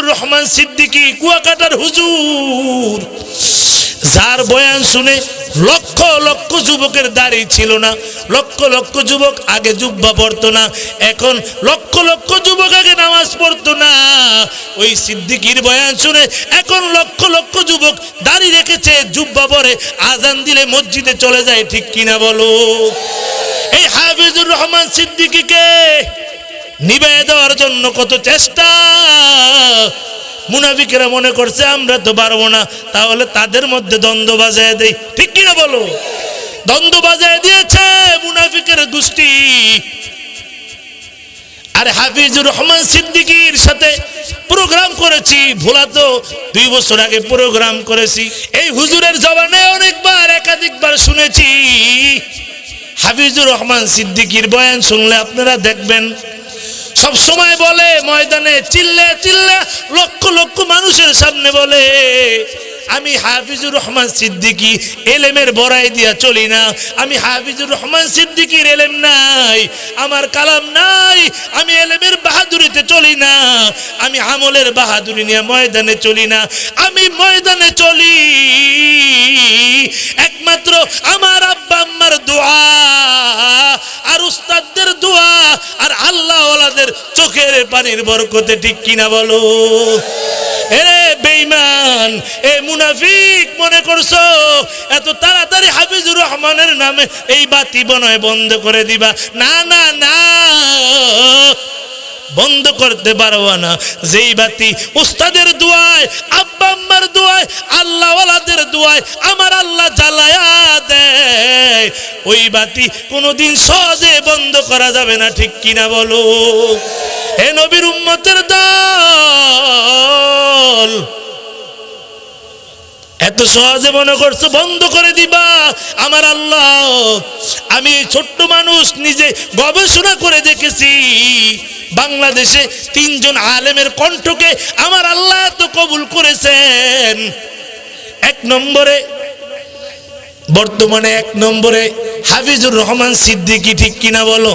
হাফিজুর রহমান সিদ্দিকী, কুয়াকাটার হুজুর। যার বয়ান শুনে লক্ষ লক্ষ যুবকের দাড়ি ছিল না, লক্ষ লক্ষ যুবক আগে জুব্বা পড়তো না, এখন লক্ষ লক্ষ যুবক আগে নামাজ পড়তো না। ওই সিদ্দিকির বয়ান শুনে এখন লক্ষ লক্ষ যুবক দাড়ি রেখেছে, জুব্বা পরে, আজান দিলে মসজিদে চলে যায়, ঠিক কিনা বলো? এই হাফিজুর রহমান সিদ্দিকীকে নিবে দেওয়ার জন্য কত চেষ্টা। মুনাফিকেরা মনে করছে, আমরা তো পারব না। তাহলে তাদের মধ্যে দ্বন্দ্ব বাজায় দেই। ঠিক কিনা বলো? দ্বন্দ্ব বাজায় দিয়েছে মুনাফিকের গোষ্ঠী। আর হাফিজুর রহমান সিদ্দিকীর সাথে প্রোগ্রাম করেছি, ভোলা তো দুই বছর আগে প্রোগ্রাম করেছি। এই হুজুরের জবানে অনেকবার, একাধিকবার শুনেছি। হাফিজুর রহমান সিদ্দিকীর বয়ান শুনলে আপনারা দেখবেন সব সময় বলে, ময়দানে চিল্লে চিল্লে লক্ষ লক্ষ মানুষের সামনে বলে, আমি হাফিজুর রহমান সিদ্দিকী, এলেমের বড়াই দিয়া চলি না। আমি হাফিজুর রহমান সিদ্দিকীর এলেম নাই, আমার কালাম নাই, আমি এলেমের বাহাদুরিতে চলি না। আমি আমলের বাহাদুরি নিয়ে ময়দানে চলি না। আমি ময়দানে চলি। একমাত্র আমার চোখের পানির বরকতে ঠিক কিনা বলো? এরে বেইমান এ মুনাফিক মনে করছ? এত তাড়াতাড়ি হাফিজুর রহমানের নামে এই বাতি বনয় বন্ধ করে দিবা। না না না। বন্ধ করতে পারব না। যেই বাতি উস্তাদের দোয়ায়, আব্বা আম্মার দোয়ায় আমার আল্লাহ জ্বালায়া দেয়। ওই বাতি কোনোদিন সহজে বন্ধ করা যাবে না, ঠিক কিনা বলো? হে নবীর উম্মতের দল, এত সহজে মনে করছ, বন্ধ করে দিবা আমার আল্লাহ। আমি ছোট্ট মানুষ, নিজে গবেষণা করে দেখেছি, বাংলাদেশে তিনজন আলেমের কণ্ঠকে আমার আল্লাহ তো কবুল করেছেন। এক নম্বরে, বর্তমানে এক নম্বরে হাফিজুর রহমান সিদ্দিকী ঠিক কিনা বলো?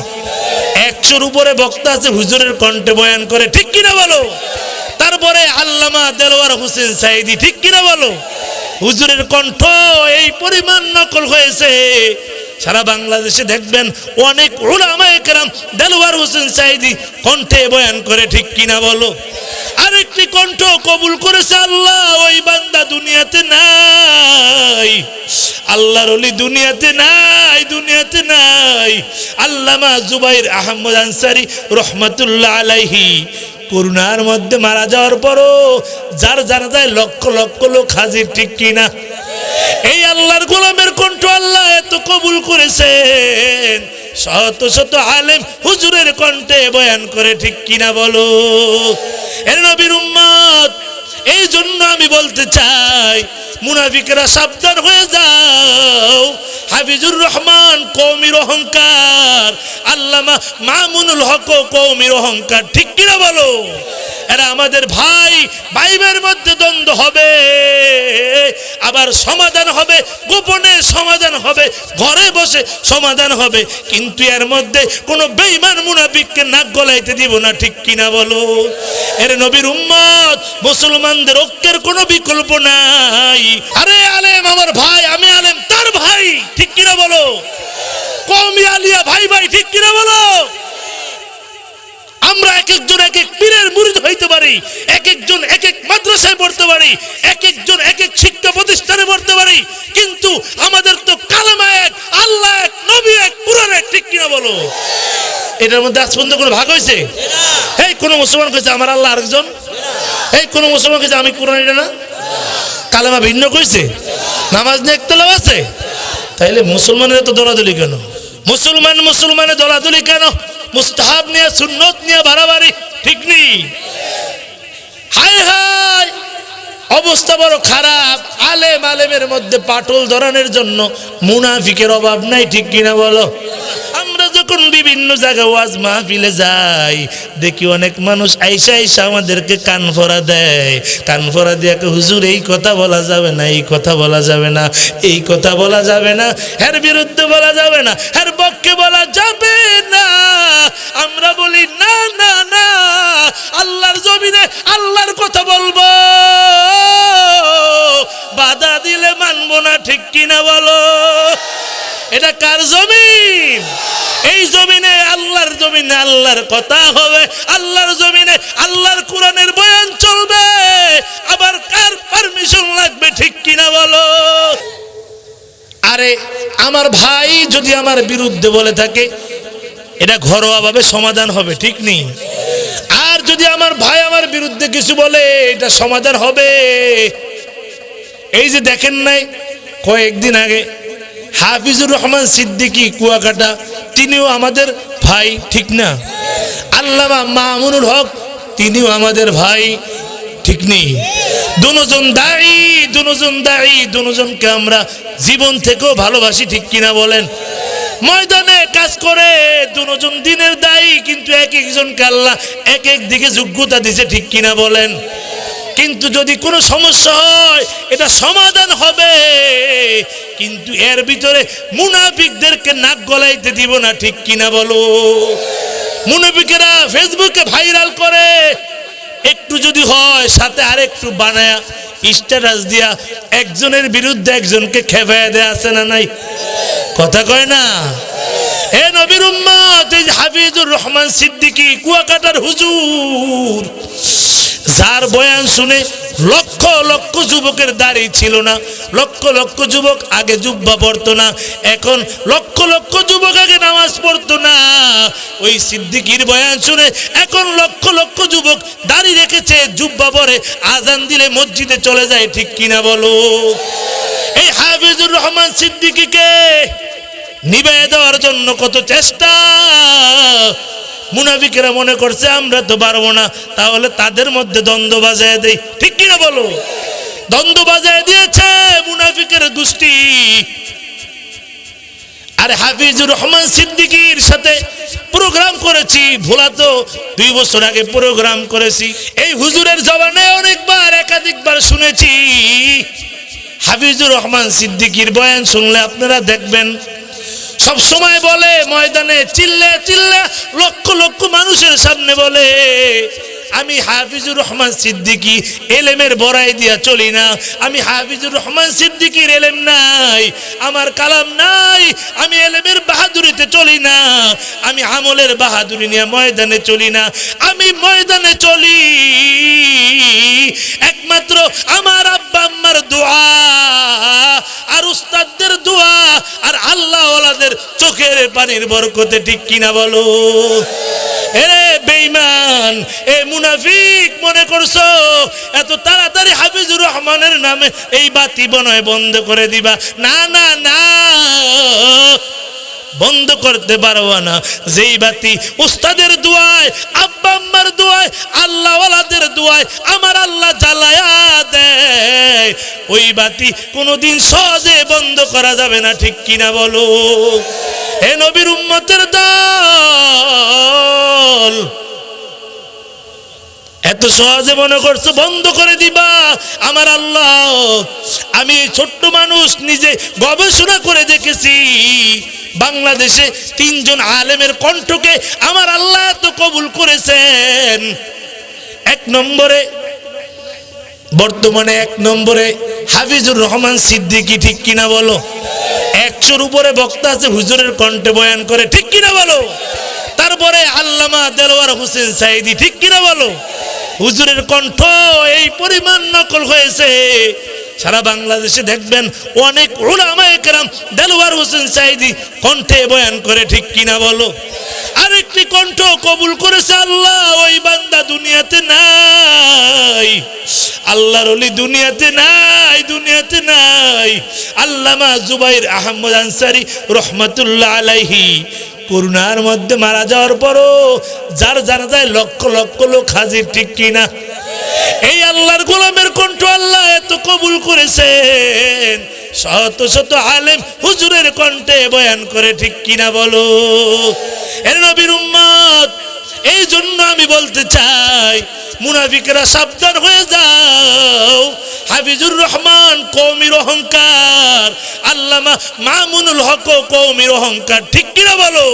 একশোর উপরে বক্তা আছে, হুজুরের কণ্ঠে বয়ান করে, ঠিক কিনা বলো? তারপরে আল্লামা দেলোয়ার হোসেন সাইদি, ঠিক কিনা বলো? হুজুরের কণ্ঠ এই পরিমাণ নকল হয়েছে। সারা বাংলাদেশে দেখবেন অনেক ওলামা একরাম দেলোয়ার হোসেন সাইদি কণ্ঠে বয়ান করে, ঠিক কিনা বলো? কণ্ঠ কবুল করেছে আল্লাহ, ওই বান্দা দুনিয়াতে নাই। আল্লাহর অলি দুনিয়াতে নাই দুনিয়াতে নাই। আল্লামা জুবাইর আহমদ আনসারি রহমতুল্লাহ আলাইহি করুণার মধ্যে মারা যাওয়ার পরও যার জানা যায় লক্ষ লক্ষ লোক হাজির, ঠিক কিনা? এই আল্লাহর গোলামের কণ্ঠ আল্লাহ এত কবুল করেছেন। শত শত আলেম হুজুরের কণ্ঠে বয়ান করে, ঠিক কিনা বলো? এর নবীর উম্মত এই জন্য আমি বলতে চাই মুনাফিকেরা সাবধান হয়ে যাও। হাফিজুর রহমান কৌমির অহংকার। আল্লামা মামুনুল হক কৌমির অহংকার, ঠিক কিনা বলো? এরা আমাদের ভাই ভাইবের মধ্যে দ্বন্দ্ব হবে। আবার সমাধান হবে, গোপনে সমাধান হবে, ঘরে বসে সমাধান হবে। কিন্তু এর মধ্যে কোনো বেইমান মুনাফিককে নাক গলাইতে দিব না, ঠিক কিনা বলো? এর নবীর উম্মত মুসলমানদের ঐক্যের কোনো বিকল্প নাই। আরে আলেম আমার ভাই আমি আলেম তার ভাই? ঠিক কিনা বলো? কমি আলিয়া ভাই ভাই ঠিক কিনা বলো? আমরা এক একজন এক এক পীরের মুরিদ হইতে পারি এক একজন এক এক মাদ্রাসায় পড়তে পারি এক একজন এক এক শিক্ষা প্রতিষ্ঠানে পড়তে পারি কিন্তু আমাদের তো কালেমা এক আল্লাহ এক নবী এক পুরান এক ঠিক কিনা বলো? এটার মধ্যে আজ পর্যন্ত কোনো ভাগ হয়েছে? এই কোন মুসলমান কইছে আমার আল্লাহ আরেকজন? এই কোন মুসলমান কইছে আমি কোরআন এটা না? কালেমা ভিন্ন কইছে? নামাজ নিয়ে একতলাও আছে? তাইলে মুসলমানের তো দলাদলি কেন? মুসলমান মুসলমানের দলাদলি কেন? মুস্তাহাব নিয়ে, সুন্নত নিয়ে, বাড়াবাড়ি, ঠিক নেই হায় হায়! অবস্থা বড় খারাপ। আলেম আলেমের মধ্যে পাটল ধরানোর জন্য মুনাফিকের অভাব নাই, ঠিক কিনা বলো? বিভিন্ন জায়গায় ওয়াজ মাহফিলে যাই। দেখি অনেক মানুষ আইসা আইসা আমাদেরকে কান ফরা দেয়। কান ফরা দিয়ে হুজুর, এই কথা বলা যাবে না, এই কথা বলা যাবে না, এই কথা বলা যাবে না এর বিরুদ্ধে বলা যাবে না এর পক্ষে বলা যাবে না। আমরা বলি, না না না, আল্লাহর জমিনে আল্লাহর কথা বলব। বাধা দিলে মানবো না, ঠিক কিনা বলো? এটা কার জমিন? এই জমিনে আল্লাহর জমিনে আল্লাহর কথা হবে, আল্লাহর জমিনে আল্লাহর কোরআনের বয়ান চলবে। আবার কার পারমিশন লাগবে ঠিক কিনা বলো? আরে, আমার ভাই যদি আমার বিরুদ্ধে বলে থাকে, এটা ঘরোয়াভাবে সমাধান হবে, ঠিক নেই? আর যদি আমার ভাই আমার বিরুদ্ধে কিছু বলে, এটা সমাধান হবে। এই যে দেখেন নাই, কয়েকদিন আগে হাফিজুর রহমান সিদ্দিকী কুয়াকাটা, তিনিও আমাদের ভাই, ঠিক না? আল্লামা মামুনুল হক, তিনিও আমাদের ভাই, ঠিক নেই দুজন দায়ী দুজন দায়ী, দুজনকে আমরা জীবন থেকেও ভালোবাসি, ঠিক কিনা বলেন? ময়দানে কাজ করে, দুজন দিনের দায়ী, কিন্তু এক একজনকে আল্লাহ এক এক দিকে যোগ্যতা দিছে, ঠিক কিনা বলেন? কিন্তু যদি কোনো সমস্যা হয়, এটা সমাধান হবে। কিন্তু এর ভিতরে মুনাফিকদেরকে নাক গলাইতে দিব না, ঠিক কিনা বলো? মুনাফিকেরা ফেসবুকে ভাইরাল করে। একটু যদি হয়, সাথে আরেকটু বানায়া স্ট্যাটাস দিয়া একজনের বিরুদ্ধে একজনকে খেপায় দেয়া আছে না নাই? কথা কয় না? হে নবীর উম্মত হাফিজুর রহমান সিদ্দিকী, কুয়াকাটার হুজুর। যার বয়ান শুনে লক্ষ লক্ষ যুবকের দাড়ি ছিল না, লক্ষ লক্ষ যুবক আগে জুব্বা পড়তো না, এখন লক্ষ লক্ষ যুবক আগে নামাজ পড়তো না। ওই সিদ্দিকির বয়ান শুনে এখন লক্ষ লক্ষ যুবক দাড়ি রেখেছে, জুব্বা পরে, আজান দিলে মসজিদে চলে যায়, ঠিক কিনা বলো? এই হাফিজুর রহমান সিদ্দিকিকে নিবে দেওয়ার জন্য কত চেষ্টা। মুনাফিকেরা মনে করছে, আমরা তো পারব না। তাহলে তাদের মধ্যে দ্বন্দ্ব বাজায় দেই। ঠিক কিনা বলো? দ্বন্দ্ব বাজায় দিয়েছে মুনাফিকের গোষ্ঠী। আর হাফিজুর রহমান সিদ্দিকীর সাথে প্রোগ্রাম করেছি, ভোলা তো দুই বছর আগে প্রোগ্রাম করেছি। এই হুজুরের জবানে অনেকবার, একাধিকবার শুনেছি। হাফিজুর রহমান সিদ্দিকীর বয়ান শুনলে আপনারা দেখবেন সব সময় বলে, ময়দানে চিল্লে চিল্লে লক্ষ লক্ষ মানুষের সামনে বলে, আমি হাফিজুর রহমান সিদ্দিকী, এলেমের বড়াই দিয়া চলি না। আমি হাফিজুর রহমান সিদ্দিকির এলেম নাই, আমার কালাম নাই, আমি এলেমের বাহাদুরিতে চলি না। আমি আমলের বাহাদুরি নিয়ে ময়দানে চলি না। আমি ময়দানে চলি। একমাত্র আমার আম্মার দোয়া, আর উস্তাদদের দোয়া, আর আল্লাহ ওলাদের চোখের পানির বরকতে ঠিক কিনা বলো? এরে বেঈমান, এ মুনাফিক মনে করছ? এত তাড়াতাড়ি হাফিজুর রহমানের নামে এই বাতি বনয় বন্ধ করে দিবা। না না না, বন্ধ করতে পারব না। যেই বাতি উস্তাদের দোয়ায় আব্বা আম্মার দোয়ায়, আল্লাহওয়ালাদের দোয়ায় আমার আল্লাহ জ্বালায়া দেয়। ওই বাতি কোনোদিন সহজে বন্ধ করা যাবে না, ঠিক কিনা বলো? হে নবীর উম্মতের দল, এত সহজে মনে করছ বন্ধ করে দিবা? আমার আল্লাহ, আমি ছোট্ট মানুষ, নিজে গবেষণা করে দেখেছি। বাংলাদেশে তিনজন আলেমের কণ্ঠকে আমার আল্লাহ তো কবুল করেছেন। এক নম্বরে, বর্তমানে এক নম্বরে হাফিজুর রহমান সিদ্দিকী, ঠিক কিনা বলো? একশোর উপরে বক্তা আছে, হুজুরের কণ্ঠে বয়ান করে, ঠিক কিনা বলো? তারপরে আল্লামা দেলোয়ার হোসেন সাইদি ঠিক কিনা বলো? হুজুরের কণ্ঠ এই পরিমাণ নকল হয়েছে। সারা বাংলাদেশে দেখবেন অনেক ওলামা একরাম দেলোয়ার হোসেন সাইদি কণ্ঠে বয়ান করে, ঠিক কিনা বলো? আরেকটি কণ্ঠ কবুল করেছে আল্লাহ, ওই বান্দা দুনিয়াতে নাই। আল্লাহর অলি দুনিয়াতে নাই দুনিয়াতে নাই। আল্লামা জুবাইর আহমদ আনসারি রহমতুল্লাহ আলাইহি করুণার মধ্যে মারা যাওয়ার পরও যার জানা যায় লক্ষ লক্ষ লোক হাজির, ঠিক কিনা? এই আল্লাহর গোলামের কণ্ঠ আল্লাহ এত কবুল করেছেন। শত শত আলেম হুজুরের কণ্ঠে বয়ান করে, ঠিক কিনা বলো? এর নবীর উম্মত, এই জন্য আমি বলতে চাই, মুনাফিকেরা সাবধান হয়ে যাও। হাফিজুর রহমান কৌমির অহংকার, আল্লামা মামুনুল হক কৌমির অহংকার, ঠিক কিনা বলো?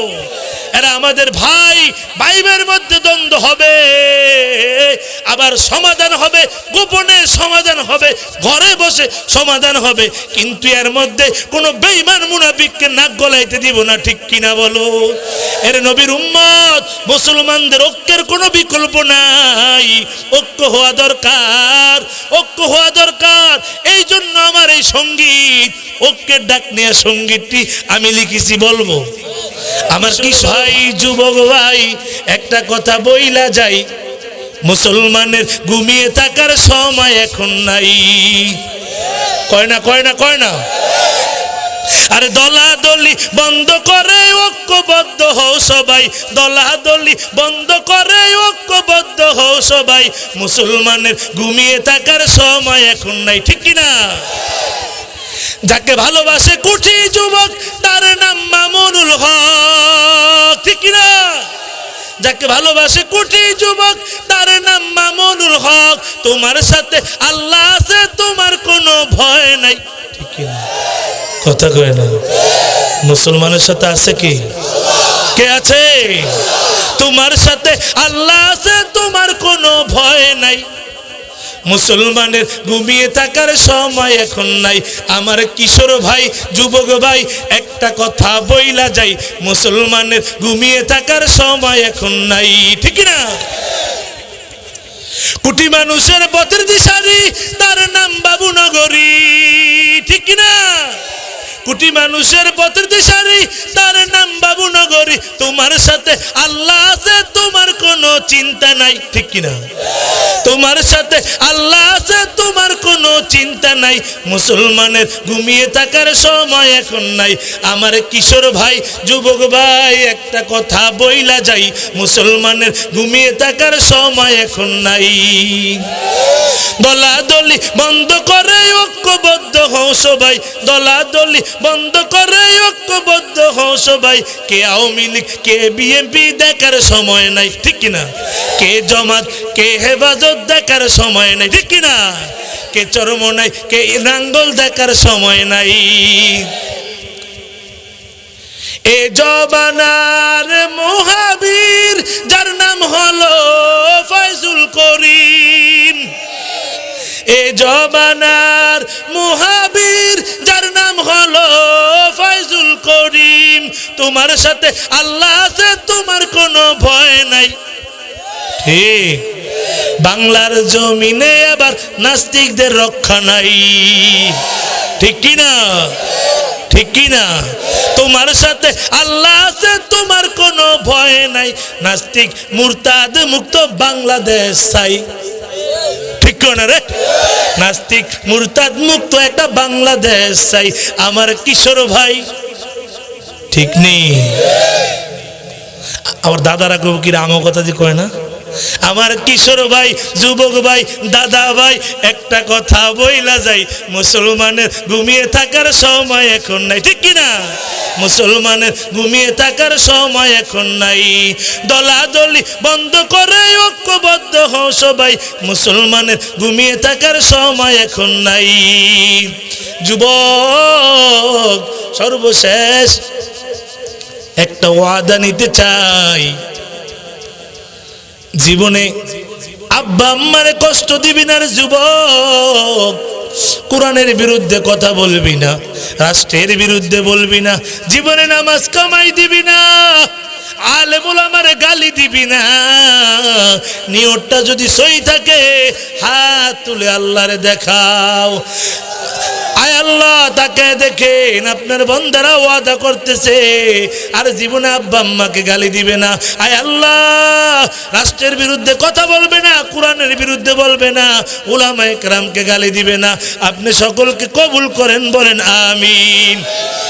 এরা আমাদের ভাই ভাইবের মধ্যে দ্বন্দ্ব হবে, আবার সমাধান হবে, গোপনে সমাধান হবে, ঘরে বসে সমাধান হবে, কিন্তু এর মধ্যে কোনো বেইমান মুনাফিককে নাক গলাইতে দিব না, ঠিক কিনা বলো? এর নবীর উম্মত, মুসলমানদের ঐক্যের কোনো বিকল্প নাই। ঐক্য হওয়া দরকার, ঐক্য হওয়া দরকার। এই জন্য আমার এই সংগীত, ঐক্যের ডাক নেওয়া সঙ্গীতটি আমি লিখেছি, বলব। আমার কি ভাই, যুবক ভাই, একটা কথা বইলা যাই। মুসলমানের ঘুমিয়ে থাকার সময় এখন নাই। কয় না কয় না কয় না? আরে দলা দলাদলি বন্ধ করে, ঐক্যবদ্ধ হও সবাই। দলা দলাদলি বন্ধ করে, ঐক্যবদ্ধ হও সবাই। মুসলমানের ঘুমিয়ে থাকার সময় এখন নাই, ঠিক কি না যাকে ভালোবাসে কুচি যুবক, তার নাম মামুনুল হক। ঠিক না যাকে ভালোবাসে কোটি যুবক, তার নাম মামুনুল হক। তোমার সাথে আল্লাহ আছে, তোমার কোনো ভয় নাই। ঠিক না কথা কয় না। মুসলমানের সাথে আছে কি? কে আছে? তোমার সাথে আল্লাহ আছে, তোমার কোনো ভয় নাই। মুসলমানের ঘুমিয়ে থাকার সময় এখন নাই। আমার কিশোর ভাই, যুবক ভাই, একটা কথা বইলা যাই। মুসলমানের ঘুমিয়ে থাকার সময় এখন নাই, ঠিক না কোটি মানুষের পথের দিশারি, তার নাম বাবু নগরী ঠিক না কোটি মানুষের পথের দিশারি, তার নাম বাবু নগরী তোমার সাথে আল্লাহ আছে, তোমার কোনো চিন্তা নাই, ঠিক কিনা? তোমার সাথে আল্লাহ আছে, তোমার কোনো চিন্তা নাই। মুসলমানের ঘুমিয়ে থাকার সময় এখন নাই। আমার কিশোর ভাই, যুবক ভাই, একটা কথা বইলা যাই, মুসলমানের ঘুমিয়ে থাকার সময় এখন নাই। দলাদলি বন্ধ করে ঐক্যবদ্ধ হও সবাই। দলাদলি বন্ধ করে ঐক্যবদ্ধ সবাই, কে আওয়ামী লীগ, কে বিএনপি দেখার সময় নাই, ঠিক কিনা? কে জমাত, কে হেফাজত দেখার সময় নাই, ঠিক কিনা? কে চরম নাই, কে নাঙ্গল দেখার সময় নাই। এ জবানার মহাবীর, যার নাম হলো ফয়জুল করিম। এ জবানার মহাবীর তোমার সাথে আল্লাহ আছে, তোমার কোনো ভয় নাই। ঠিক। বাংলার জমিনে আবার নাস্তিকদের রক্ষা নাই। ঠিক কি না ঠিক কি না তোমার সাথে আল্লাহ আছে, তোমার কোনো ভয় নাই। নাস্তিক মুরতাদ মুক্ত বাংলাদেশ চাই। ঠিক না রে? নাস্তিক মুরতাদ মুক্ত একটা বাংলাদেশ চাই। আমার কিশোর ভাই ঠিক নেই। আমার দাদারা কেউ কি রামও কথা দিয়ে কয় না? আমার কিশোর ভাই, যুবক ভাই, দাদা ভাই, একটা কথা বইলা যাই, মুসলমানের ঘুমিয়ে থাকার সময় এখন নাই, ঠিক কিনা? মুসলমানের ঘুমিয়ে থাকার সময় এখন নাই। দলাদলি বন্ধ করে ঐক্যবদ্ধ হও সবাই, মুসলমানের ঘুমিয়ে থাকার সময় এখন নাই। যুবক, সর্বশেষ একটা ওয়াদা নিতে চাই। জীবনে আব্বা আম্মারে কষ্ট দিবি না যুবক। কোরআনের বিরুদ্ধে কথা বলবি না, রাষ্ট্রের বিরুদ্ধে বলবি না, জীবনে নামাজ কামাই দিবি না, আলেমুল আমার গালি দিবি না। নিয়তটা যদি সই থাকে, হাত তুলে আল্লাহরে দেখাও। আয় আল্লাহ, তাকে দেখেন, আপনার বন্ধারা ওয়াদা করতেছে। আর জীবনে আব্বা আম্মাকে গালি দিবে না। আয় আল্লাহ, রাষ্ট্রের বিরুদ্ধে কথা বলবে না, কোরআনের বিরুদ্ধে বলবে না, উলামায়ে কেরামকে গালি দিবে না। আপনি সকলকে কবুল করেন, বলেন আমিন।